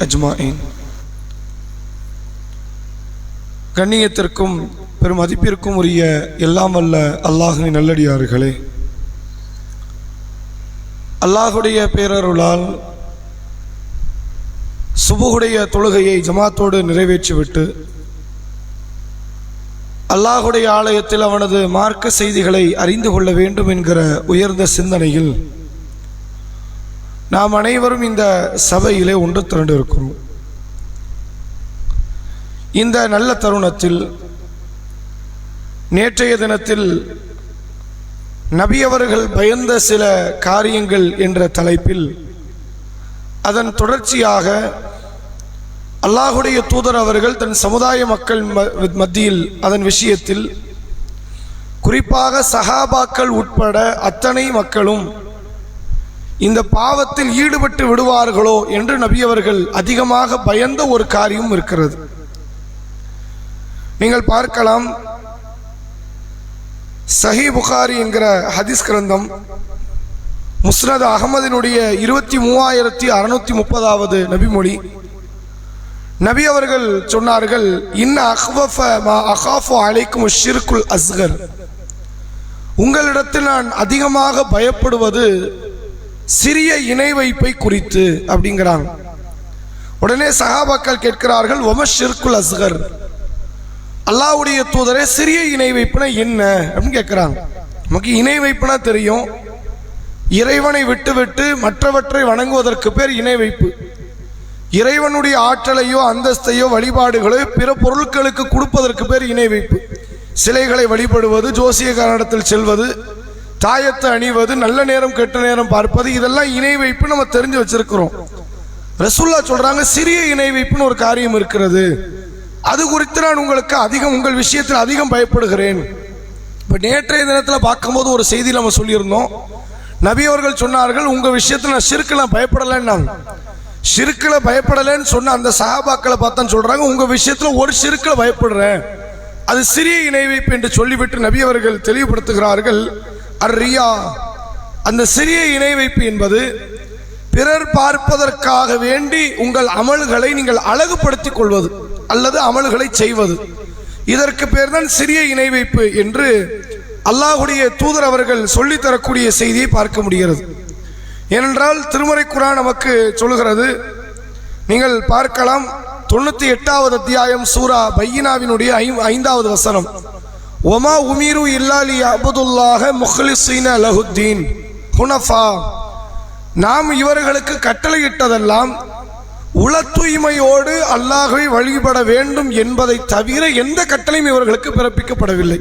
அஜ்மாயின் கண்ணியத்திற்கும் பெரும் மதிப்பிற்கும் உரிய எல்லாம் அல்ல அல்லாஹின் நல்லடியார்களே. அல்லாஹுடைய பேரருளால் சுபுகுடைய தொழுகையை ஜமாத்தோடு நிறைவேற்றிவிட்டு அல்லாஹுடைய ஆலயத்தில் அவனது மார்க்க செய்திகளை அறிந்து கொள்ள வேண்டும் என்கிற உயர்ந்த சிந்தனையில் நாம் அனைவரும் இந்த சபையிலே ஒன்று திரண்டு இருக்கிறோம். இந்த நல்ல தருணத்தில் நேற்றைய தினத்தில் நபியவர்கள் பயந்த சில காரியங்கள் என்ற தலைப்பில் அதன் தொடர்ச்சியாக அல்லாஹுடைய தூதர் அவர்கள் தன் சமுதாய மக்கள் ம- மத்தியில் அதன் விஷயத்தில் குறிப்பாக சஹாபாக்கள் உட்பட அத்தனை மக்களும் இந்த பாவத்தில் ஈடுபட்டு விடுவார்களோ என்று நபி அவர்கள் அதிகமாக பயந்த ஒரு காரியம் இருக்கிறது. நீங்கள் பார்க்கலாம். சஹி புகாரி என்கிற ஹதீஸ் கிரந்தம் முஸ்னத் அகமதினுடைய இருபத்தி மூவாயிரத்தி அறுநூத்தி முப்பதாவது நபிமொழி. நபி அவர்கள் சொன்னார்கள் இன்ன அஹ்வஃப மா அஹாஃபு அழைக்கும் ஷிர்குல் அஸ்கர். உங்களிடத்தில் நான் அதிகமாக பயப்படுவது சிறிய இணை வைப்பை குறித்து அப்படிங்கிறாங்க. உடனே சகாபாக்கள் கேட்கிறார்கள் ஒமஷிற்குல் அசுகர் அஸ்கர்? தூதரே சிறிய இணை வைப்புனா என்ன? அப்படின்னு கேட்குறாங்க. நமக்கு இணை வைப்புனா தெரியும். இறைவனை விட்டுவிட்டு மற்றவற்றை வணங்குவதற்கு பேர் இணை வைப்பு. இறைவனுடைய ஆற்றலையோ அந்தஸ்தையோ வழிபாடுகளோ பிற பொருட்களுக்கு கொடுப்பதற்கு பேர் இணை வைப்பு. சிலைகளை வழிபடுவது ஜோசியக்காரனிடத்தில் செல்வது தாயத்தை அணிவது நல்ல நேரம் கெட்ட நேரம் பார்ப்பது இதெல்லாம் இணை வைப்பு நம்ம தெரிஞ்சு வச்சிருக்கிறோம். ரசூல்லா சொல்றாங்க சிறிய இணை வைப்புன்னு ஒரு காரியம் இருக்கிறது. அது குறித்து நான் உங்களுக்கு அதிகம் உங்கள் விஷயத்தில் அதிகம் பயப்படுகிறேன். இப்போ நேற்றைய தினத்தில் பார்க்கும்போது ஒரு செய்தி நம்ம சொல்லியிருந்தோம். நபி அவர்கள் சொன்னார்கள் உங்கள் விஷயத்தில் நான் ஷிர்க்கில் பயப்படலைன்னாங்க சிறுக்கில் பயப்படலைன்னு சொன்ன அந்த சஹாபாக்களை பார்த்தா சொல்கிறாங்க உங்கள் விஷயத்தில் ஒரு சிறுக்கில் பயப்படுறேன். அது சிறிய இணை வைப்பு என்று சொல்லிவிட்டு நபி அவர்கள் தெளிவுபடுத்துகிறார்கள். அர் ரியா அந்த சிறிய இணை வைப்பு என்பது பிறர் பார்ப்பதற்காக வேண்டி உங்கள் அமல்களை நீங்கள் அழகுபடுத்திக் கொள்வது அல்லது அமல்களை செய்வது. இதற்கு பேர் தான் சிறிய இணை வைப்பு என்று அல்லாஹுடைய தூதர் அவர்கள் சொல்லித் தரக்கூடிய செய்தியை பார்க்க முடிகிறது. ஏனென்றால் திருமறை குரான் நமக்கு சொல்லுகிறது நீங்கள் பார்க்கலாம் தொண்ணூத்தி எட்டாவது அத்தியாயம் சூரா பையினாவினுடைய ஐ- ஐந்தாவது வசனம். ஒமா உமீரு இல்லாலி அபுதுல்லாக முஹ்லிசீன அலஹுத்தீன் ஹுனஃபா நாம் இவர்களுக்கு கட்டளையிட்டதெல்லாம் உள தூய்மையோடு அல்லாஹை வழிபட வேண்டும் என்பதை தவிர எந்த கட்டளையும் இவர்களுக்கு பிறப்பிக்கப்படவில்லை.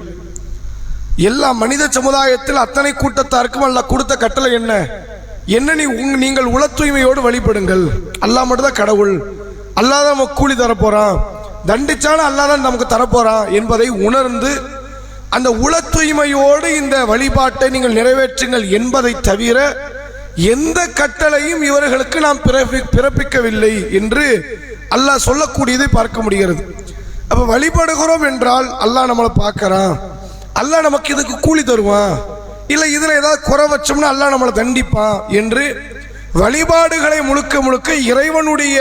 எல்லா மனித சமுதாயத்தில் அத்தனை கூட்டத்தாருக்கும் அல்ல கொடுத்த கட்டளை என்ன? என்ன நீ உங்- நீங்கள் உள தூய்மையோடு வழிபடுங்கள். அல்லா மட்டும்தான் கடவுள். அல்லாஹ் நம்ம கூலி தரப்போறான். தண்டிச்சாலும் அல்லாதான் நமக்கு தரப்போறான் என்பதை உணர்ந்து அந்த உள தூய்மையோடு இந்த வழிபாட்டை நீங்கள் நிறைவேற்றுங்கள் என்பதை தவிர எந்த கட்டளையும் இவர்களுக்கு நாம் பிறப்பி பிறப்பிக்கவில்லை என்று அல்லாஹ் சொல்லக்கூடியதை பார்க்க முடிகிறது. அப்போ வழிபடுகிறோம் என்றால் அல்லாஹ் நம்மளை பார்க்கறான். அல்லாஹ் நமக்கு இதுக்கு கூலி தருவான். இல்லை இதில் ஏதாவது குறை வச்சோம்னா அல்லாஹ் நம்மளை தண்டிப்பான் என்று வழிபாடுகளை முழுக்க முழுக்க இறைவனுடைய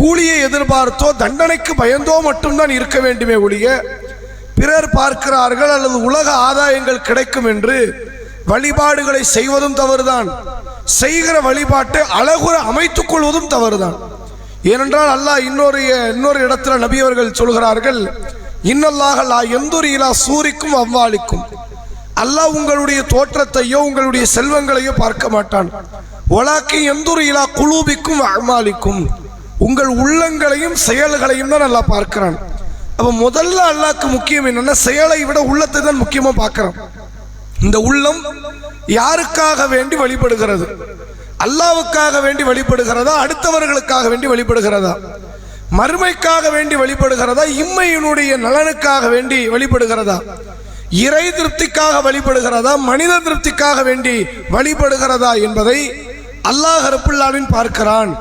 கூலியை எதிர்பார்த்தோ தண்டனைக்கு பயந்தோ மட்டும்தான் இருக்க வேண்டுமே ஒழிய பிறர் பார்க்கிறார்கள் அல்லது உலக ஆதாயங்கள் கிடைக்கும் என்று வழிபாடுகளை செய்வதும் தவறுதான். செய்கிற வழிபாட்டை அழகுற அமைத்துக் கொள்வதும் தவறுதான். ஏனென்றால் அல்லாஹ் இன்னொரு இன்னொரு இடத்துல நபி அவர்கள் சொல்கிறார்கள் இன்னல்லாக லா எந்தொரு இலா சூரிக்கும் அவ்வாளிக்கும் அல்லாஹ் உங்களுடைய தோற்றத்தையோ உங்களுடைய செல்வங்களையோ பார்க்க மாட்டான். ஒலாக்கி எந்தொரு இலா குலூபிக்கும் அமாலிக்கும் உங்கள் உள்ளங்களையும் செயல்களையும் தான் நல்லா பார்க்கிறான். அப்போ முதல்ல அல்லாக்கு முக்கியம் என்னன்னா செயலை விட உள்ளத்தை தான் முக்கியமாக பார்க்குறோம். இந்த உள்ளம் யாருக்காக வேண்டி வழிபடுகிறது? அல்லாவுக்காக வேண்டி வழிபடுகிறதா? அடுத்தவர்களுக்காக வேண்டி வழிபடுகிறதா? மறுமைக்காக வேண்டி வழிபடுகிறதா? இம்மையினுடைய நலனுக்காக வேண்டி வழிபடுகிறதா? இறை திருப்திக்காக வழிபடுகிறதா? மனித திருப்திக்காக வேண்டி வழிபடுகிறதா என்பதை அல்லாஹ் ரப்புல்லாவின் பார்க்கிறான்.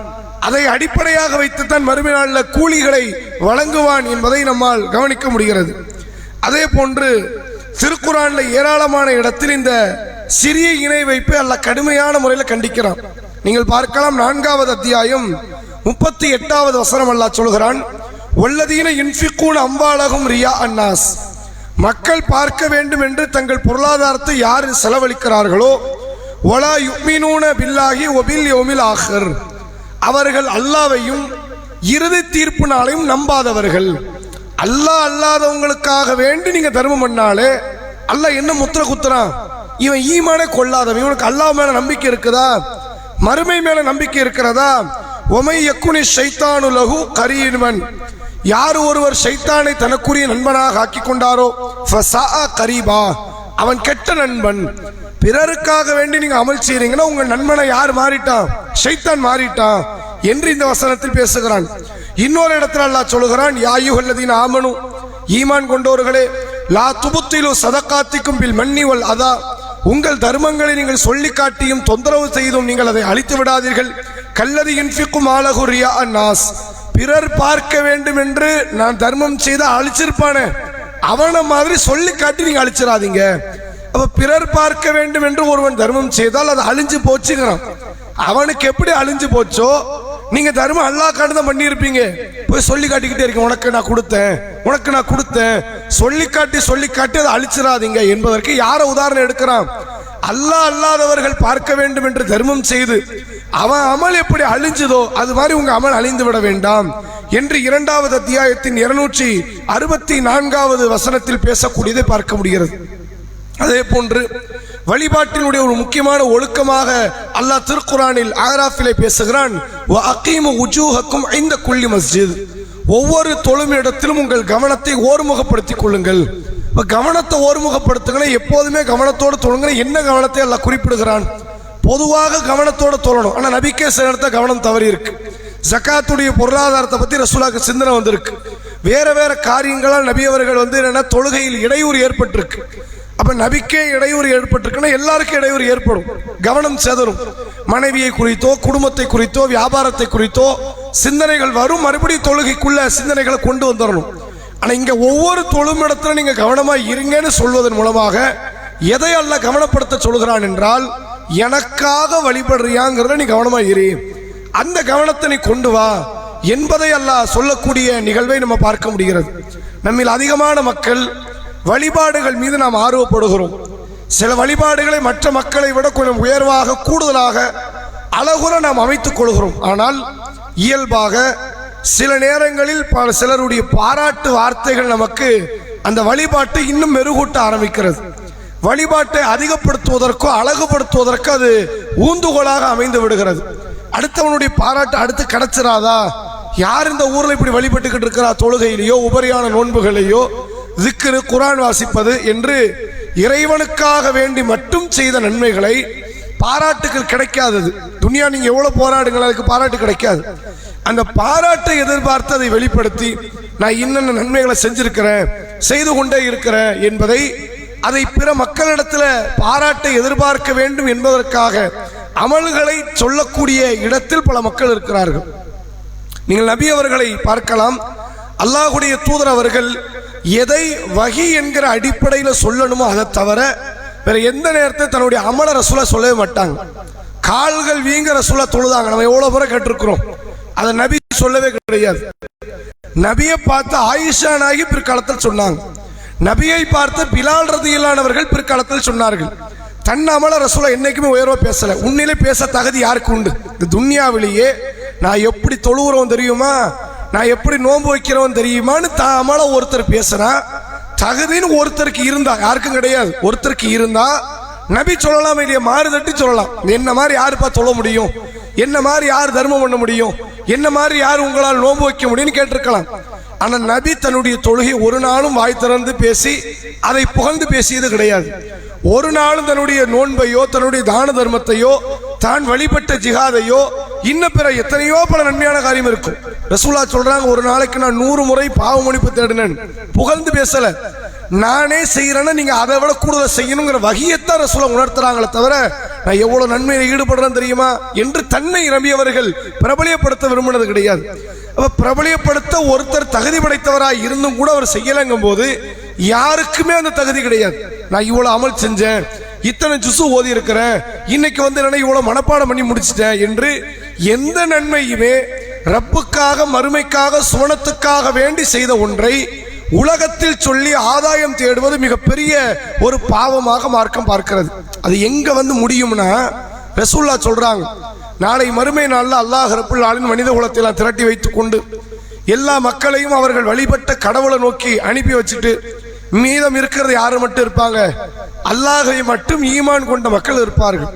அதை அடிப்படையாக வைத்துத்தான் மறுமை நாளில் கூலிகளை வழங்குவான் என்பதை நம்மால் கவனிக்க முடிகிறது. அதே போன்று திருக்குறானில் ஏராளமான இடத்தில் இந்த சிறிய இணை வைப்பு அல்ல கடுமையான முறையில் கண்டிக்கிறான். நீங்கள் பார்க்கலாம் நான்காவது அத்தியாயம் முப்பத்தி எட்டாவது வசனம் அல்லாஹ் சொல்கிறான் ஒல்லதீன இன்ஃபிக்கூன் அம்பாலகும் ரியா அன்னாஸ். மக்கள் பார்க்க வேண்டும் என்று தங்கள் பொருளாதாரத்தை யார் செலவழிக்கிறார்களோ ஒலா யுக்மினூன பில்லாகி ஒபில் யோமில் ஆஹர். அவர்கள் அல்லாவையும் இறுதி தீர்ப்பு நாளையும் நம்பாதவர்கள். அல்லாஹ் அல்லாதவங்களுக்காக வேண்டி நீங்க தர்மம் பண்ணாலே அல்லாஹ் என்ன முத்திர குத்துறான்? இவன் ஈமானே கொள்ளாதவன். இவனுக்கு அல்லாஹ் மேல நம்பிக்கை இருக்குதா? மறுமை மேல நம்பிக்கை இருக்கிறதா? ஒமை எக்குனி சைத்தானு லகு கரீன்வன் யார் ஒருவர் ஷைத்தானை தனக்குரிய நண்பனாக ஆக்கி கொண்டாரோ? ஃபஸாஅ கரீபா. அவன் கெட்ட நண்பன். பிறருக்காக வேண்டி நீங்க அமல் செய்றீங்கன்னா உங்க நண்பனை யார் மாறிட்டான்? ஷைத்தான் மாறிட்டான் என்று இந்த வசனத்தில் பேசுகிறான். இன்னொரு இடத்துல அல்லாஹ் சொல்லுகிறான் யாயுகல்லதீன் ஆமனு ஈமான் கொண்டோர்களே லா துபுத்திலு சதக்காத்திக்கும் பில் மன்னிவல் அதா. உங்கள் தர்மங்களை நீங்கள் சொல்லி காட்டியும் தொந்தரவு செய்தும் நீங்கள் அதை அழித்து விடாதீர்கள். கல்லது இன்ஃபிக்கும் ஆலகுரியா நாஸ். பிறர் பார்க்க வேண்டும் என்று நான் தர்மம் செய்த அழிச்சிருப்பானே அவனை மாதிரி சொல்லி காட்டி நீங்க அழிச்சிடாதீங்க அப்ப பிறர் பார்க்க வேண்டும் என்று ஒருவன் தர்மம் செய்தால் அது அழிஞ்சு போச்சுங்கிறான். அவனுக்கு எப்படி அழிஞ்சு போச்சோ நீங்க தர்மம் அல்லாஹ் காட்டு தான் பண்ணியிருப்பீங்க. போய் சொல்லி காட்டிக்கிட்டே இருக்கேன் உனக்கு நான் கொடுத்தேன் உனக்கு நான் கொடுத்தேன். சொல்லி காட்டி சொல்லி காட்டி அதை அழிச்சிடாதீங்க என்பதற்கு யார உதாரணம் எடுக்கிறான்? அல்லாஹ் அல்லாதவர்கள் பார்க்க வேண்டும் என்று தர்மம் செய்து அவன் அமல் எப்படி அழிஞ்சதோ அது மாதிரி உங்க அமல் அழிந்து விட வேண்டாம். என்று இரண்டாவது அத்தியாயத்தின் இருநூற்றி அறுபத்தி நான்காவது வசனத்தில் பேசக்கூடியதை பார்க்க முடிகிறது. அதே போன்று வழிபாட்டினுடைய ஒரு முக்கியமான ஒழுக்கமாக அல்லாஹ் திருக்குறானில் ஆராஃபிலே பேசுகிறான் "வ அகீமு உஜூஹக்கும் ஐந்த குள்ளி மஸ்ஜித். ஒவ்வொரு தொழும் இடத்திலும் உங்கள் கவனத்தை ஓர்முகப்படுத்திக் கொள்ளுங்கள். இப்போ கவனத்தை ஓர்முகப்படுத்துங்கன்னா எப்போதுமே கவனத்தோடு தொழுங்க என்ன கவனத்தை அல்லாஹ் குறிப்பிடுகிறான்? பொதுவாக கவனத்தோடு தொழணும். ஆனால் நபிக்கே சில இடத்துல கவனம் தவறி இருக்குது ஜக்காத்துடைய பொருளாதாரத்தை பற்றி ரசூலாக்கு சிந்தனை வந்திருக்கு. வேற வேற காரியங்களால் நபி அவர்கள் வந்து என்னென்னா தொழுகையில் இடையூறு ஏற்பட்டிருக்கு. அப்போ நபிக்கே இடையூறு ஏற்பட்டிருக்குன்னா எல்லாருக்கும் இடையூறு ஏற்படும். கவனம் செதறும். மனைவியை குறித்தோ குடும்பத்தை குறித்தோ வியாபாரத்தை குறித்தோ சிந்தனைகள் வரும். மறுபடியும் தொழுகைக்குள்ள சிந்தனைகளை கொண்டு வந்துடணும் ஆனால் இங்கே ஒவ்வொரு தொழும் இடத்துல கவனமாக இருங்கன்னு சொல்வதன் மூலமாக எதை அல்ல கவனப்படுத்த சொல்கிறான் என்றால் எனக்காக வழிபடுறியாங்கிறத நீ கவனமாக இரு. அந்த கவனத்தை கொண்டு வா. என்பதை அல்லாஹ் சொல்லக்கூடிய நிகழ்வை நம்ம பார்க்க முடிகிறது. நம்மில் அதிகமான மக்கள் வழிபாடுகள் மீது நாம் ஆர்வப்படுகிறோம். சில வழிபாடுகளை மற்ற மக்களை விட கொஞ்சம் உயர்வாக கூடுதலாக அழகுற நாம் அமைத்துக் கொள்கிறோம். ஆனால் இயல்பாக சில நேரங்களில் பல சிலருடைய பாராட்டு வார்த்தைகள் நமக்கு அந்த வழிபாட்டை இன்னும் மெருகூட்ட ஆரம்பிக்கிறது. வழிபாட்டை அதிகப்படுத்துவதற்கோ அழகுபடுத்துவதற்கோ அது ஊந்துகோலாக அமைந்து விடுகிறது. அடுத்தவனுடைய பாராட்டு அடுத்து கிடைச்சிராதா? யார் இந்த ஊரில் இப்படி வழிபட்டுக்கிட்டு இருக்கிறா தொழுகையிலேயோ உபரியான நோன்புகளையோ? திக்ரு குரான் வாசிப்பது என்று இறைவனுக்காக வேண்டி மட்டும் செய்த நன்மைகளை பாராட்டுகள் கிடைக்காதது. துனியா நீங்கள் எவ்வளோ போராடுங்கள் அதுக்கு பாராட்டு கிடைக்காது. அந்த பாராட்டை எதிர்பார்த்து அதை வெளிப்படுத்தி நான் இன்னென்ன நன்மைகளை செஞ்சிருக்கிறேன் செய்து கொண்டே இருக்கிறேன் என்பதை அதை பிற மக்களிடத்தில் பாராட்டை எதிர்பார்க்க வேண்டும் என்பதற்காக அமல்களை சொல்லக்கூடிய இடத்தில் பல மக்கள் இருக்கிறார்கள். நீங்கள் நபி அவர்களை பார்க்கலாம். அல்லாஹுடைய தூதர் அவர்கள் எதை வகி என்கிற அடிப்படையில் சொல்லணுமோ அதை தவிர வேற எந்த நேரத்தில் தன்னுடைய அமல ரசூலை சொல்லவே மாட்டாங்க. கால்கள் வீங்க சொல்ல தொழுதாங்க. நம்ம எவ்வளவு முறை கேட்டிருக்கிறோம். அதை நபி சொல்லவே கிடையாது. நபியை பார்த்து ஆயிஷானாகி பிற்காலத்தில் சொன்னாங்க. நபியை பார்த்து பிலால் ரதியிலானவர்கள் பிற்காலத்தில் சொன்னார்கள். தன்னாமல ரசூலா என்னைக்குமே உயர்வா பேசல. உன்னிலே பேச தகுதி யாருக்கு உண்டு? இந்த துன்யாவிலேயே. நான் எப்படி தொழுகிறோம் தெரியுமா? நான் எப்படி நோன்பு வைக்கிறவன் தெரியுமான்னு தாமல ஒருத்தர் பேசுறா தகுதின்னு ஒருத்தருக்கு இருந்தா யாருக்கும் கிடையாது. ஒருத்தருக்கு இருந்தா நபி சொல்லலாம் இல்லையா? மாறு தட்டி சொல்லலாம். என்ன மாதிரி யாருப்பா சொல்ல முடியும்? என்ன மாதிரி யார் தர்மம் பண்ண முடியும்? என்ன மாதிரி யார் உங்களால் நோன்பு வைக்க முடியும்னு கேட்டிருக்கலாம். ஆனா நபி தன்னுடைய தொழுகை ஒரு நாளும் வாய் திறந்து பேசி அதை புகழ்ந்து பேசியது கிடையாது. ஒரு நாளும் தன்னுடைய நோன்பையோ தன்னுடைய தான தர்மத்தையோ தான் வழிபட்ட ஜிகாதையோ இன்னும் பிற எத்தனையோ பல நன்மையான காரியம் இருக்கும். ரசூலா சொல்றாங்க ஒரு நாளைக்கு நான் நூறு முறை பாவ மன்னிப்பு தேடினேன். புகழ்ந்து பேசல. நானே செய்யறேன்னா நீங்க அதை விட கூடுதல் செய்யணுங்கிற வகையத்தான் ரசூலா உணர்த்துறாங்களே தவிர நான் எவ்வளவு நன்மையில் ஈடுபடுறேன் தெரியுமா? என்று தன்னை நம்பியவர்கள் பிரபலியப்படுத்த விரும்பினது கிடையாது. அப்ப பிரபலியப்படுத்த ஒருத்தர் தகுதி படைத்தவராய் இருந்தும் கூட அவர் செய்யலைங்கும் போது யாருக்குமே அந்த தகுதி கிடையாது. நான் இவ்வளவு அமல் செஞ்சேன். இத்தனை ஜுசு ஓதி இருக்கிறேன். இன்னைக்கு வந்து என்னன்னா இவ்வளவு மனப்பாடம் பண்ணி முடிச்சிட்டேன் என்று எந்த நன்மையுமே ரப்புக்காக மறுமைக்காக சுவனத்துக்காக வேண்டி செய்த ஒன்றை உலகத்தில் சொல்லி ஆதாயம் தேடுவது மிகப்பெரிய ஒரு பாவமாக மார்க்கம் பார்க்கிறது. அது எங்க வந்து முடியும்னா ரசூல்லா சொல்றாங்க நாளை மறுமை நாளில் அல்லாஹ் ரப்புல் ஆளின் மனித குலத்தை திரட்டி வைத்துக் கொண்டு எல்லா மக்களையும் அவர்கள் வழிபட்ட கடவுளை நோக்கி அனுப்பி வச்சுட்டு மீதம் இருக்கிறது யாரு மட்டும் இருப்பாங்க? அல்லாஹை மட்டும் ஈமான் கொண்ட மக்கள் இருப்பார்கள்.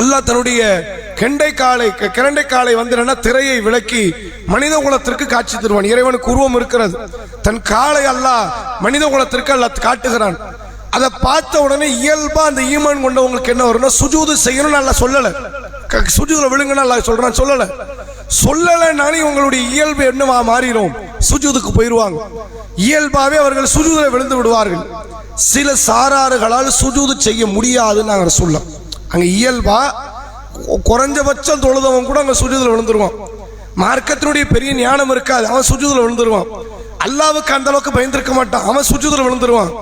அல்லாஹ் தன்னுடைய கெண்டை காலை க- கிரண்டை காலை வந்து திரையை விலக்கி மனித குலத்திற்கு காட்சி தருவான். இறைவனுக்கு உருவம் இருக்கிறது. தன் காலை அல்லாஹ் மனித குலத்திற்கு அல்லாஹ் காட்டுகிறான். அதை பார்த்த உடனே இயல்பா அந்த ஈமான் கொண்டவங்களுக்கு என்ன வரும்னா சுஜூது செய்யணும்னு நல்லா சொல்லல. க- சுஜூதுல விழுங்கன்னு நல்லா சொல்றான் சொல்லலை. சொல்லலைனாலே உங்களுடைய இயல்பு என்னவா மாறிடும்? சுஜூதுக்கு போயிடுவாங்க இயல்பாகவே அவர்கள் சுஜூதில் விழுந்து விடுவார்கள். சில சாராறுகளால் சுஜூது செய்ய முடியாதுன்னு நாங்கள் சொல்லலாம் அங்கே இயல்பா குறைஞ்சபட்சம் தொழுதவன் கூட அங்கே சுஜூதில் விழுந்துருவான். மார்க்கத்தினுடைய பெரிய ஞானம் இருக்காது. அவன் சுஜூதில் விழுந்துருவான். அல்லாவுக்கு அந்த அளவுக்கு பயந்திருக்க மாட்டான். அவன் சுஜூதில் விழுந்துருவான்.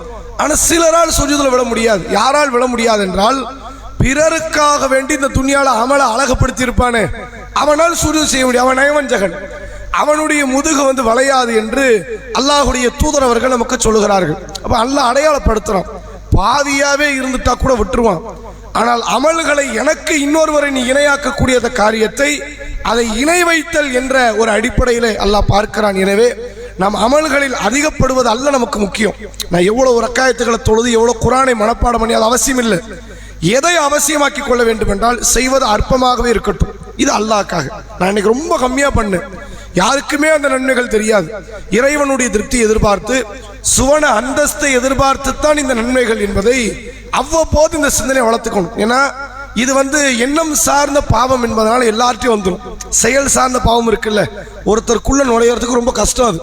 ஆனால் சிலரால் சுஜூதில் விழ முடியாது. யாரால் விழ முடியாது என்றால் பிறருக்காக வேண்டி இந்த துணியால அமலை அழகுபடுத்தி இருப்பானே அவனால் சுருதி செய்ய முடியும். அவன் நயவஞ்சகன் அவனுடைய முதுகு வந்து வளையாது என்று அல்லாஹுடைய தூதர் அவர்கள் நமக்கு சொல்லுகிறார்கள். அப்ப அல்லாஹ் அடையாளப்படுத்துறான். பாதியாவே இருந்துட்டா கூட விட்டுருவான். ஆனால் அமல்களை எனக்கு இன்னொருவரை நீ இணையாக்கக்கூடிய அந்த காரியத்தை அதை இணை வைத்தல் என்ற ஒரு அடிப்படையிலே அல்லாஹ் பார்க்கிறான். எனவே நம் அமல்களில் அதிகப்படுவது அல்ல நமக்கு முக்கியம். நான் எவ்வளோ ரக்காயத்துக்களை தொழுது எவ்வளோ குரானை மனப்பாடம் பண்ணி அது அவசியம் இல்லை எதை அவசியமாக்கி கொள்ள வேண்டும் என்றால் செய்வது அற்பமாகவே இருக்கட்டும். இது அல்லாக்காக நான் இன்னைக்கு ரொம்ப கம்மியாக பண்ணேன். யாருக்குமே அந்த நன்மைகள் தெரியாது. இறைவனுடைய திருப்தி எதிர்பார்த்து சுவன அந்தஸ்தை எதிர்பார்த்து தான் இந்த நன்மைகள் என்பதை அவ்வப்போது இந்த சிந்தனை வளர்த்துக்கணும். ஏன்னா இது வந்து எண்ணம் சார்ந்த பாவம் என்பதனால எல்லார்ட்டையும் வந்துடும் செயல் சார்ந்த பாவம் இருக்குல்ல. ஒருத்தருக்குள்ள நுழையிறதுக்கு ரொம்ப கஷ்டம் அது.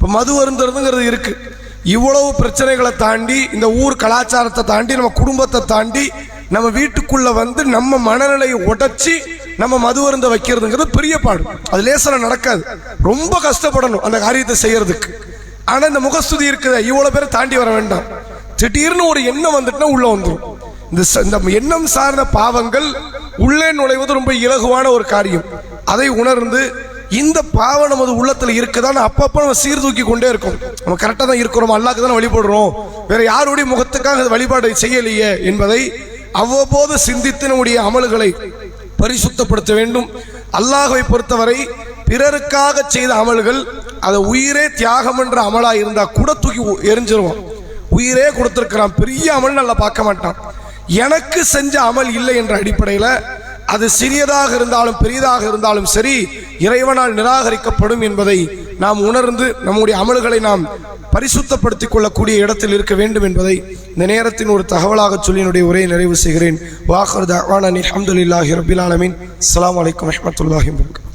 இப்போ மது வருந்துறதுங்கிறது இருக்கு. இவ்வளவு பிரச்சனைகளை தாண்டி இந்த ஊர் கலாச்சாரத்தை தாண்டி நம்ம குடும்பத்தை தாண்டி நம்ம வீட்டுக்குள்ள வந்து நம்ம மனநிலையை உடைச்சி நம்ம மது வருந்த வைக்கிறதுங்கிறது பெரிய பாடு. அது லேசல நடக்காது. ரொம்ப கஷ்டப்படணும் அந்த காரியத்தை செய்யறதுக்கு. ஆனா இந்த முகஸ்துதி இருக்குது. இவ்வளவு பேரை தாண்டி வர வேண்டாம். திடீர்னு ஒரு எண்ணம் வந்துட்டுனா உள்ள வந்துடும் இந்த ச- இந்த எண்ணம் சார்ந்த பாவங்கள் உள்ளே நுழைவது ரொம்ப இலகுவான ஒரு காரியம். அதை உணர்ந்து இந்த பாவம் நமது உள்ளத்துல இருக்குதான்னு அப்பப்போ நம்ம சீர்தூக்கி கொண்டே இருக்கும். நம்ம கரெக்டாக தான் இருக்கிறோம் அல்லாக்கு தான் வழிபடுறோம். வேற யாருடைய முகத்துக்காக வழிபாடு செய்யலையே என்பதை அவ்வப்போது சிந்தித்து நம்முடைய அமல்களை பரிசுத்தப்படுத்த வேண்டும். அல்லாஹை பொறுத்தவரை பிறருக்காக செய்த அமல்கள் அதை உயிரே தியாகம் என்ற அமலா இருந்தா கூட தூக்கி உ- எரிஞ்சிருவான். உயிரே கொடுத்திருக்கிறான். பெரிய அமல் நல்லா பார்க்க மாட்டான். எனக்கு செஞ்ச அமல் இல்லை என்ற அடிப்படையில் அது சிறியதாக இருந்தாலும் பெரியதாக இருந்தாலும் சரி இறைவனால் நிராகரிக்கப்படும் என்பதை நாம் உணர்ந்து நம்முடைய அமல்களை நாம் பரிசுத்தப்படுத்திக் கொள்ளக்கூடிய இடத்தில் இருக்க வேண்டும் என்பதை இந்த நேரத்தின் ஒரு தகவலாக சொல்லி என்னுடைய உரையை நிறைவு செய்கிறேன். வாஹர் தவானி அஹமதுல்லாஹி ரபிலாலமின் அலாம் வலைக்கம் அலைக்கும்